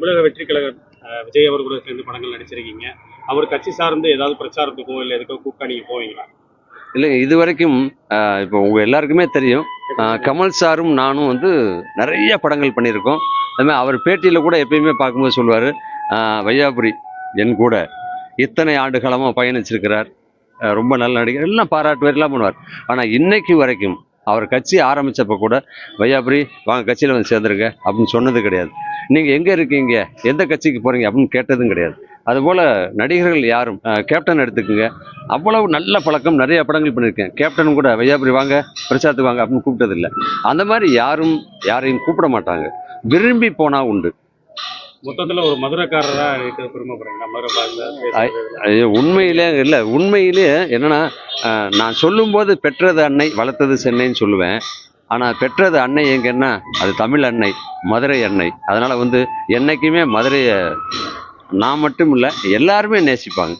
தமிழக வெற்றி கழகம் விஜய் அவர் கூட சேர்ந்து படங்கள் நடிச்சிருக்கீங்க. அவர் கட்சி சார்ந்து ஏதாவது பிரச்சாரத்துக்கோ இல்லை எதுக்கோ கூப்பிட்டா நீங்க போவீங்களா? இல்லைங்க இது வரைக்கும் இப்போ உங்கள் எல்லாருக்குமே தெரியும். கமல் சாரும் நானும் வந்து நிறைய படங்கள் பண்ணியிருக்கோம். அதுமாதிரி அவர் பேட்டியில் கூட எப்பயுமே பார்க்கும்போது சொல்லுவார் வையாபுரி என் கூட இத்தனை ஆண்டு காலமாக பயணிச்சிருக்கிறார். ரொம்ப நல்ல நடிகர். எல்லாம் பாராட்டுவார் எல்லாம் பண்ணுவார். ஆனால் இன்னைக்கு வரைக்கும் அவர் கட்சி ஆரம்பித்தப்போ கூட வையாபுரி வாங்க கட்சியில் வந்து சேர்ந்துருங்க அப்படின்னு சொன்னது கிடையாது. நீங்கள் எங்கே இருக்கீங்க? எந்த கட்சிக்கு போகிறீங்க அப்படின்னு கேட்டதும் கிடையாது. அதுபோல் நடிகர்கள் யாரும் கேப்டன் எடுத்துக்கோங்க. அவ்வளவு நல்ல பழக்கம் நிறைய படங்கள் பண்ணியிருக்கேன். கேப்டன் கூட வையாபுரி வாங்க பிரச்சாரத்துக்கு வாங்க அப்படின்னு கூப்பிட்டதில்லை. அந்த மாதிரி யாரும் யாரையும் கூப்பிட மாட்டாங்க. விரும்பி போனால் உண்டு. மொத்தத்துல ஒரு மதுரைக்காரரா இருக்க பெருமைப்படுறீங்களா மதுரை பாஷை பேசுறது. ஐயோ, உண்மையிலே இல்லை உண்மையிலே என்னன்னா நான் சொல்லும்போது பெற்றது அன்னை வளர்த்தது சென்னைன்னு சொல்லுவேன். ஆனால் பெற்றது அன்னை எங்கன்னா அது தமிழ் அன்னை மதுரை அன்னை. அதனால் வந்து என்னைக்குமே மதுரையை நான் மட்டும் இல்லை எல்லாருமே நேசிப்பாங்க.